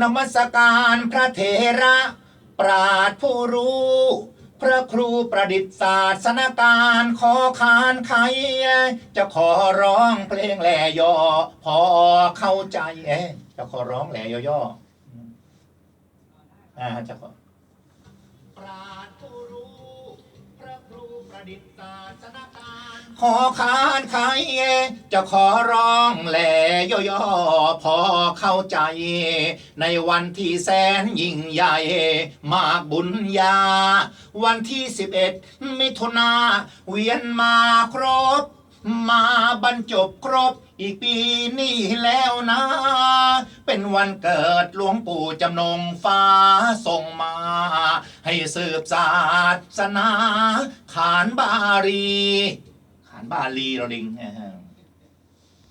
นมัสการพระเถระ ปราดผู้รู้ พระครูประดิษฐ์ศาสนการขอคานไขจะขอร้องเพลงแหล่ยอพอเข้าใจเอ๊ะจะขอร้องแหล่ยอย่ออ่าจะขอ ขอคานไขจะขอร้องแหล่ย่อๆพอเข้าใจ ในวันที่แสนยิ่งใหญ่ มากบุญญา วันที่11มิถุนาเวียนมาครบ มาบรรจบครบอีกปีนี้แล้วนะ เป็นวันเกิดหลวงปู่จำนงฟ้าส่งมา ให้สืบศาสนา ขานบาลี ขานบาลีเราดิง